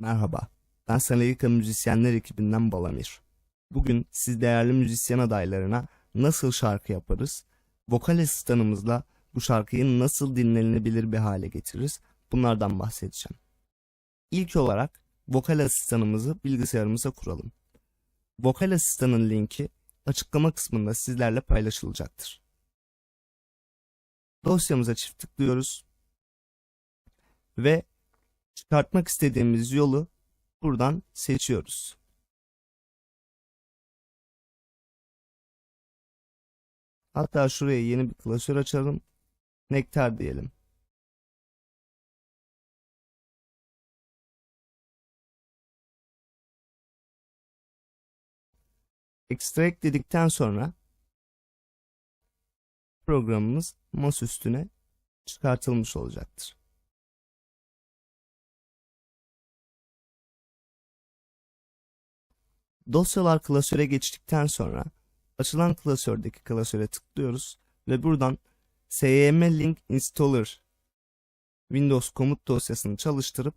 Merhaba, ben Sanalika Müzisyenler ekibinden Balamir. Bugün siz değerli müzisyen adaylarına nasıl şarkı yaparız, vokal asistanımızla bu şarkıyı nasıl dinlenebilir bir hale getiririz, bunlardan bahsedeceğim. İlk olarak vokal asistanımızı bilgisayarımıza kuralım. Vokal asistanın linki açıklama kısmında sizlerle paylaşılacaktır. Dosyamıza çift tıklıyoruz ve çıkartmak istediğimiz yolu buradan seçiyoruz. Hatta şuraya yeni bir klasör açalım. Nektar diyelim. Extract dedikten sonra programımız masa üstüne çıkartılmış olacaktır. Dosyalar klasöre geçtikten sonra açılan klasördeki klasöre tıklıyoruz ve buradan SYM Link Installer Windows komut dosyasını çalıştırıp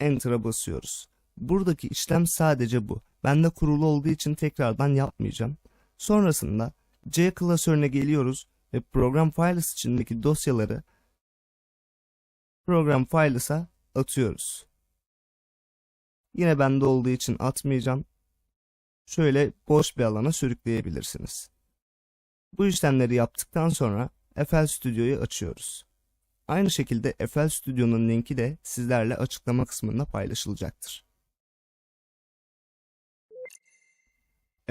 Enter'a basıyoruz. Buradaki işlem sadece bu. Bende kurulu olduğu için tekrardan yapmayacağım. Sonrasında C klasörüne geliyoruz ve program files içindeki dosyaları program files'a atıyoruz. Yine bende olduğu için atmayacağım şöyle boş bir alana sürükleyebilirsiniz. Bu işlemleri yaptıktan sonra FL Studio'yu açıyoruz. Aynı şekilde FL Studio'nun linki de sizlerle açıklama kısmında paylaşılacaktır.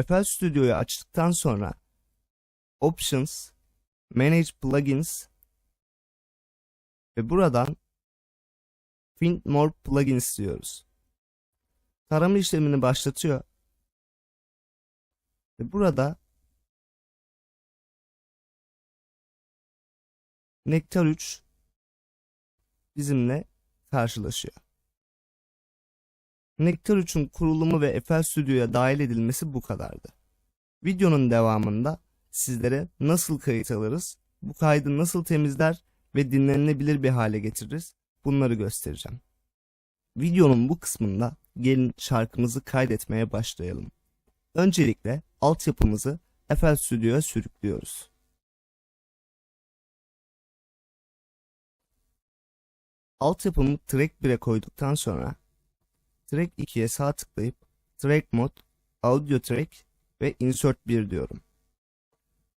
FL Studio'yu açtıktan sonra Options, Manage Plugins ve buradan Find More Plugins diyoruz. Tarama işlemini başlatıyor ve burada Nektar 3 bizimle karşılaşıyor. Nektar 3'ün kurulumu ve FL Studio'ya dahil edilmesi bu kadardı. Videonun devamında sizlere nasıl kayıt alırız, bu kaydı nasıl temizler ve dinlenilebilir bir hale getiririz bunları göstereceğim. Videonun bu kısmında gelin şarkımızı kaydetmeye başlayalım. Öncelikle altyapımızı FL Studio'ya sürüklüyoruz. Altyapımı Track 1'e koyduktan sonra Track 2'ye sağ tıklayıp Track Mode, Audio Track ve Insert 1 diyorum.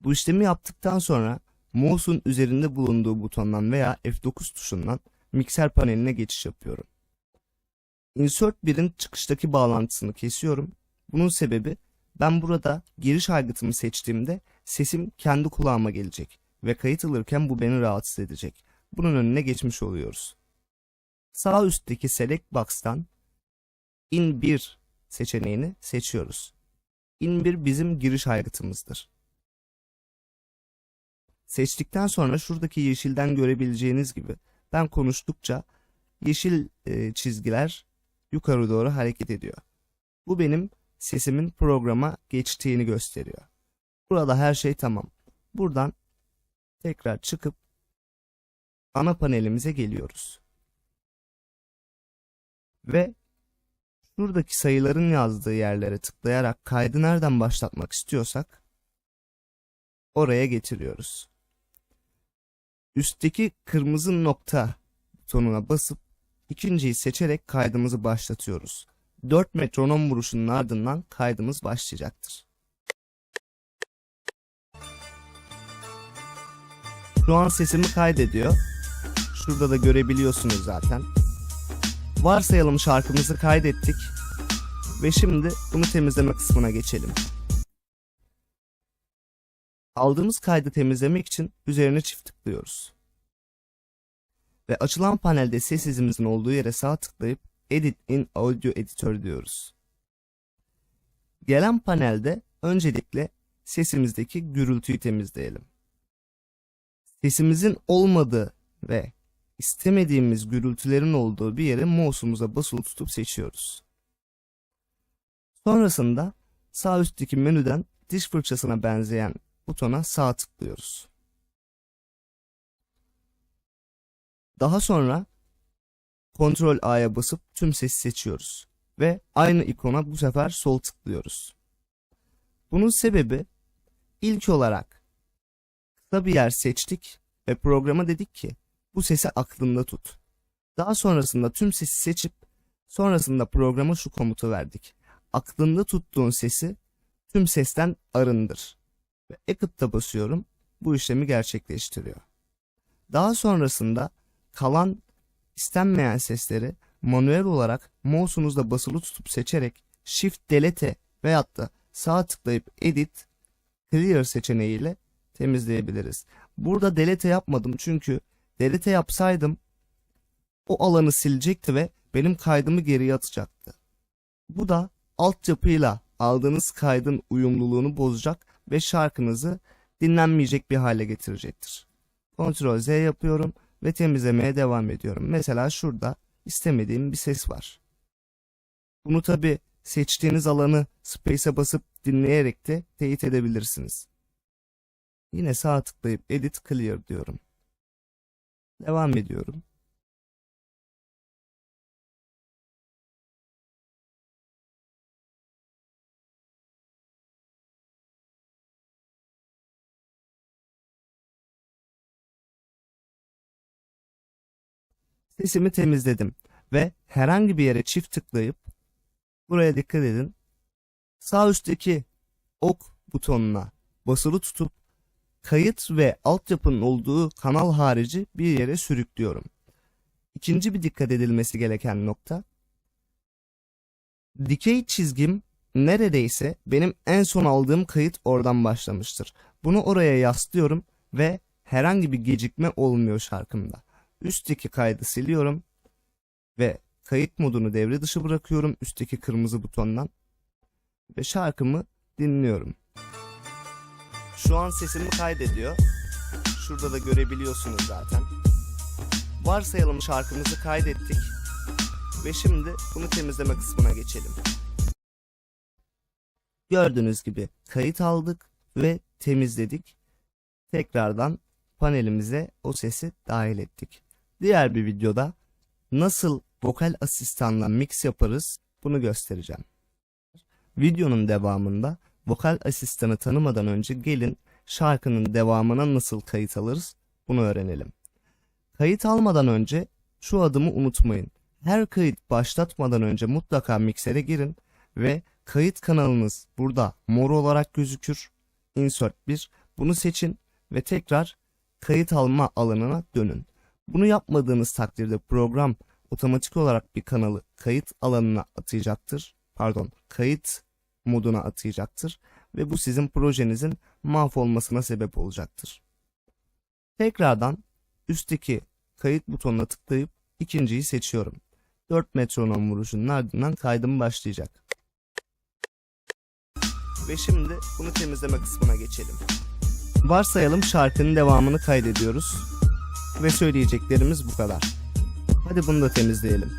Bu işlemi yaptıktan sonra mouse'un üzerinde bulunduğu butondan veya F9 tuşundan mikser paneline geçiş yapıyorum. Insert 1'in çıkıştaki bağlantısını kesiyorum. Bunun sebebi ben burada giriş aygıtımı seçtiğimde sesim kendi kulağıma gelecek ve kayıt alırken bu beni rahatsız edecek. Bunun önüne geçmiş oluyoruz. Sağ üstteki Select Box'tan In 1 seçeneğini seçiyoruz. In 1 bizim giriş aygıtımızdır. Seçtikten sonra şuradaki yeşilden görebileceğiniz gibi ben konuştukça yeşil e, çizgiler yukarı doğru hareket ediyor. Bu benim sesimin programa geçtiğini gösteriyor. Burada her şey tamam. Buradan tekrar çıkıp ana panelimize geliyoruz. Ve şuradaki sayıların yazdığı yerlere tıklayarak kaydı nereden başlatmak istiyorsak oraya getiriyoruz. Üstteki kırmızı nokta butonuna basıp ikinciyi seçerek kaydımızı başlatıyoruz. 4 metronom vuruşunun ardından kaydımız başlayacaktır. Şu an sesimi kaydediyor. Şurada da görebiliyorsunuz zaten. Varsayalım şarkımızı kaydettik. Ve şimdi bunu temizleme kısmına geçelim. Aldığımız kaydı temizlemek için üzerine çift tıklıyoruz. Ve açılan panelde ses izimizin olduğu yere sağ tıklayıp Edit in Audio Editor diyoruz. Gelen panelde öncelikle sesimizdeki gürültüyü temizleyelim. Sesimizin olmadığı ve istemediğimiz gürültülerin olduğu bir yere mouse'umuza basılı tutup seçiyoruz. Sonrasında sağ üstteki menüden diş fırçasına benzeyen butona sağ tıklıyoruz. Daha sonra Ctrl A'ya basıp tüm sesi seçiyoruz. Ve aynı ikona bu sefer sol tıklıyoruz. Bunun sebebi ilk olarak kısa bir yer seçtik ve programa dedik ki bu sesi aklında tut. Daha sonrasında tüm sesi seçip sonrasında programa şu komutu verdik. Aklında tuttuğun sesi tüm sesten arındır. Ve Exit'ta basıyorum. Bu işlemi gerçekleştiriyor. Daha sonrasında kalan istenmeyen sesleri manuel olarak mouse'unuzla basılı tutup seçerek Shift Delete veyahut da sağ tıklayıp Edit Clear seçeneğiyle temizleyebiliriz. Burada delete yapmadım çünkü delete yapsaydım o alanı silecekti ve benim kaydımı geriye atacaktı. Bu da altyapıyla aldığınız kaydın uyumluluğunu bozacak ve şarkınızı dinlenmeyecek bir hale getirecektir. Ctrl Z yapıyorum ve temizlemeye devam ediyorum. Mesela şurada istemediğim bir ses var. Bunu tabi seçtiğiniz alanı space'e basıp dinleyerek de teyit edebilirsiniz. Yine sağ tıklayıp Edit Clear diyorum. Devam ediyorum. Sesimi temizledim ve herhangi bir yere çift tıklayıp buraya dikkat edin. Sağ üstteki ok butonuna basılı tutup kayıt ve altyapının olduğu kanal harici bir yere sürüklüyorum. İkinci bir dikkat edilmesi gereken nokta dikey çizgim neredeyse benim en son aldığım kayıt oradan başlamıştır. Bunu oraya yaslıyorum ve herhangi bir gecikme olmuyor şarkımda. Üstteki kaydı siliyorum ve kayıt modunu devre dışı bırakıyorum üstteki kırmızı butondan ve şarkımı dinliyorum. Şu an sesimi kaydediyor. Şurada da görebiliyorsunuz zaten. Varsayalım şarkımızı kaydettik. Ve şimdi bunu temizleme kısmına geçelim. Gördüğünüz gibi kayıt aldık ve temizledik. Tekrardan panelimize o sesi dahil ettik. Diğer bir videoda nasıl vokal asistanla mix yaparız bunu göstereceğim. Videonun devamında vokal asistanı tanımadan önce gelin şarkının devamına nasıl kayıt alırız bunu öğrenelim. Kayıt almadan önce şu adımı unutmayın. Her kayıt başlatmadan önce mutlaka miksere girin ve kayıt kanalınız burada mor olarak gözükür. Insert 1 bunu seçin ve tekrar kayıt alma alanına dönün. Bunu yapmadığınız takdirde program otomatik olarak bir kanalı kayıt alanına atayacaktır. Pardon, kayıt moduna atayacaktır ve bu sizin projenizin mahvolmasına sebep olacaktır. Tekrardan üstteki kayıt butonuna tıklayıp ikinciyi seçiyorum. 4 metronom vuruşunun ardından kaydım başlayacak. Ve şimdi bunu temizleme kısmına geçelim. Varsayalım şarkının devamını kaydediyoruz. Ve söyleyeceklerimiz bu kadar. Hadi bunu da temizleyelim.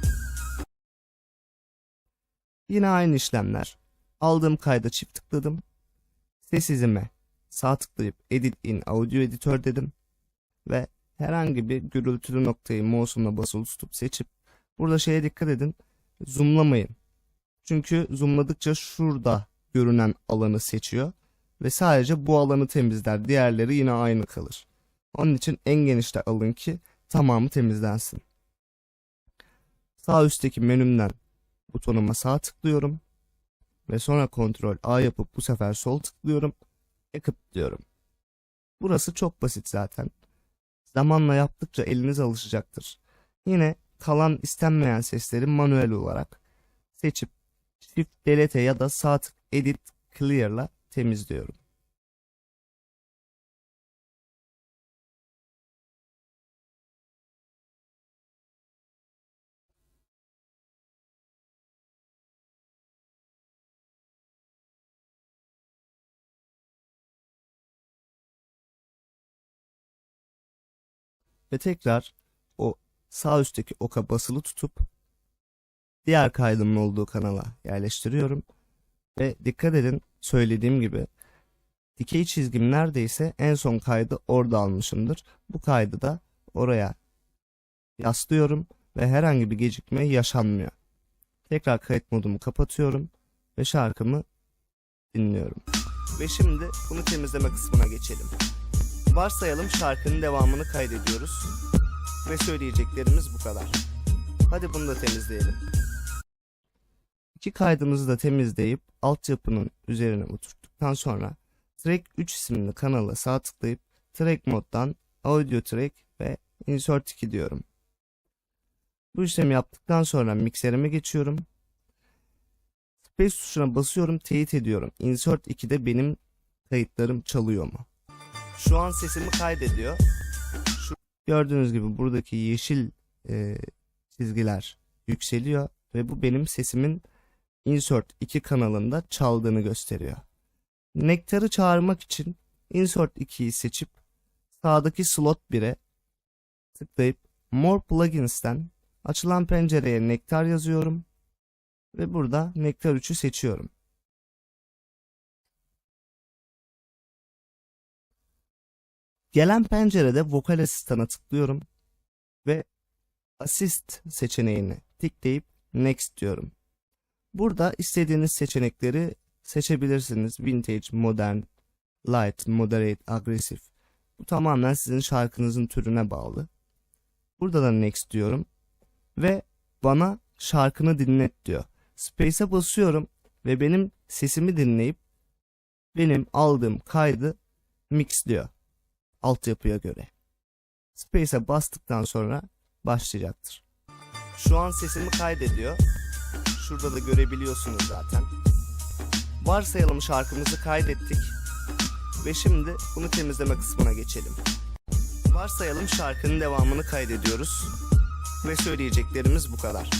Yine aynı işlemler. Aldığım kayda çift tıkladım. Ses izime sağ tıklayıp Edit in Audio Editor dedim. Ve herhangi bir gürültülü noktayı mouse'umla basılı tutup seçip burada şeye dikkat edin. Zoomlamayın. Çünkü zoomladıkça şurada görünen alanı seçiyor ve sadece bu alanı temizler. Diğerleri yine aynı kalır. Onun için en genişte alın ki tamamı temizlensin. Sağ üstteki menümden butonuma sağ tıklıyorum ve sonra kontrol A yapıp bu sefer sol tıklıyorum. Ekip diyorum. Burası çok basit zaten. Zamanla yaptıkça eliniz alışacaktır. Yine kalan istenmeyen sesleri manuel olarak seçip Shift Delete ya da sağ tık Edit Clear'la temizliyorum. Ve tekrar o sağ üstteki oka basılı tutup diğer kaydımın olduğu kanala yerleştiriyorum. Ve dikkat edin söylediğim gibi dikey çizgim neredeyse en son kaydı orada almışımdır. Bu kaydı da oraya yaslıyorum ve herhangi bir gecikme yaşanmıyor. Tekrar kayıt modumu kapatıyorum ve şarkımı dinliyorum. Ve şimdi bunu temizleme kısmına geçelim. Varsayalım şarkının devamını kaydediyoruz ve söyleyeceklerimiz bu kadar. Hadi bunu da temizleyelim. İki kaydımızı da temizleyip altyapının üzerine oturttuktan sonra Track 3 isimli kanala sağ tıklayıp Track moddan Audio Track ve Insert 2 diyorum. Bu işlemi yaptıktan sonra mikserime geçiyorum. Space tuşuna basıyorum, teyit ediyorum. Insert 2'de benim kayıtlarım çalıyor mu? Şu an sesimi kaydediyor. Şu, gördüğünüz gibi buradaki yeşil e, çizgiler yükseliyor ve bu benim sesimin Insert 2 kanalında çaldığını gösteriyor. Nektar'ı çağırmak için Insert 2'yi seçip sağdaki slot 1'e tıklayıp More Plugins'ten açılan pencereye Nektar yazıyorum ve burada Nektar 3'ü seçiyorum. Gelen pencerede vokal asistana tıklıyorum ve assist seçeneğini tıklayıp next diyorum. Burada istediğiniz seçenekleri seçebilirsiniz. Vintage, modern, light, moderate, agresif. Bu tamamen sizin şarkınızın türüne bağlı. Burada da next diyorum ve bana şarkını dinlet diyor. Space'e basıyorum ve benim sesimi dinleyip benim aldığım kaydı mixliyor altyapıya göre. Space'e bastıktan sonra başlayacaktır. Şu an sesimi kaydediyor. Şurada da görebiliyorsunuz zaten. Varsayalım şarkımızı kaydettik. Ve şimdi bunu temizleme kısmına geçelim. Varsayalım şarkının devamını kaydediyoruz. Ve söyleyeceklerimiz bu kadar.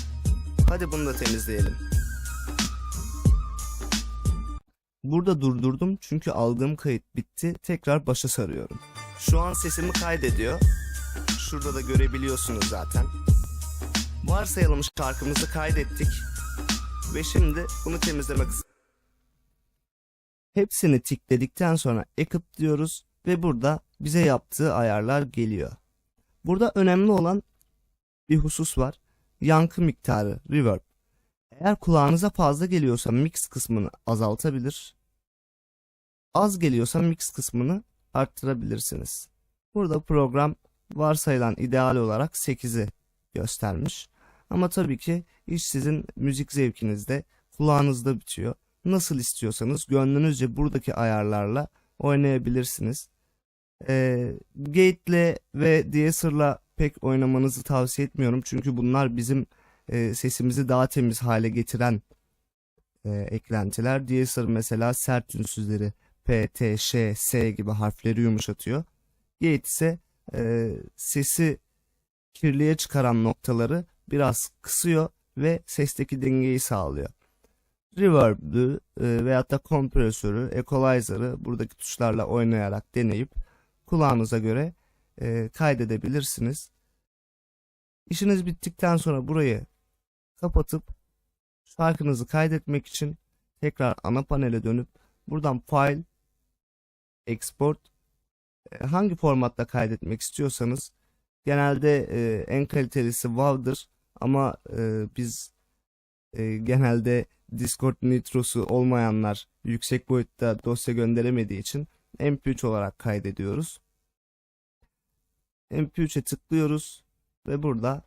Hadi bunu da temizleyelim. Burada durdurdum çünkü aldığım kayıt bitti. Tekrar başa sarıyorum. Şu an sesimi kaydediyor. Şurada da görebiliyorsunuz zaten. Varsayalım şarkımızı kaydettik. Ve şimdi bunu temizleme kısmı. Hepsini tikledikten sonra ekip diyoruz ve burada bize yaptığı ayarlar geliyor. Burada önemli olan bir husus var. Yankı miktarı, reverb. Eğer kulağınıza fazla geliyorsa mix kısmını azaltabilir. Az geliyorsa mix kısmını arttırabilirsiniz. Burada program varsayılan ideal olarak 8'i göstermiş. Ama tabii ki iş sizin müzik zevkinizde, kulağınızda bitiyor. Nasıl istiyorsanız gönlünüzce buradaki ayarlarla oynayabilirsiniz. Ee, Gate'le ve Deezer'la pek oynamanızı tavsiye etmiyorum. Çünkü bunlar bizim e, sesimizi daha temiz hale getiren e, eklentiler. Deezer mesela sert ünsüzleri P, T, Ş, S gibi harfleri yumuşatıyor. Gate ise e, sesi kirliye çıkaran noktaları biraz kısıyor ve sesteki dengeyi sağlıyor. Reverb'ü e, veyahut da kompresörü, equalizer'ı buradaki tuşlarla oynayarak deneyip kulağınıza göre e, kaydedebilirsiniz. İşiniz bittikten sonra burayı kapatıp şarkınızı kaydetmek için tekrar ana panele dönüp buradan File, Export e, hangi formatta kaydetmek istiyorsanız genelde e, en kalitelisi WAV'dır ama e, biz e, genelde Discord Nitro'su olmayanlar yüksek boyutta dosya gönderemediği için MP3 olarak kaydediyoruz. MP3'e tıklıyoruz ve burada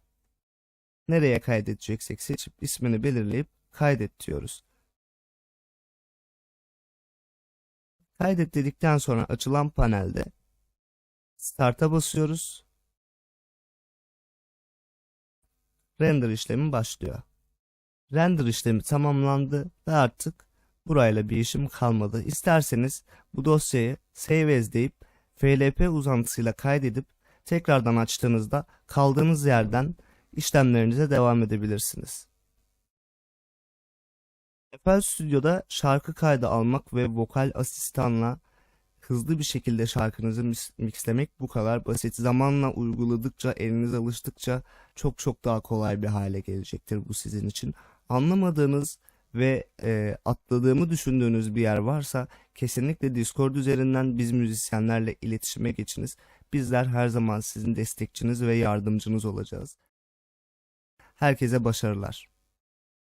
nereye kaydedeceksek seçip ismini belirleyip kaydet diyoruz. Kaydet dedikten sonra açılan panelde Start'a basıyoruz. Render işlemi başlıyor. Render işlemi tamamlandı ve artık burayla bir işim kalmadı. İsterseniz bu dosyayı Save As deyip FLP uzantısıyla kaydedip tekrardan açtığınızda kaldığınız yerden işlemlerinize devam edebilirsiniz. FL Studio'da şarkı kaydı almak ve vokal asistanla hızlı bir şekilde şarkınızı mixlemek bu kadar basit. Zamanla uyguladıkça, eliniz alıştıkça çok çok daha kolay bir hale gelecektir bu sizin için. Anlamadığınız ve e, atladığımı düşündüğünüz bir yer varsa kesinlikle Discord üzerinden biz müzisyenlerle iletişime geçiniz. Bizler her zaman sizin destekçiniz ve yardımcınız olacağız. Herkese başarılar.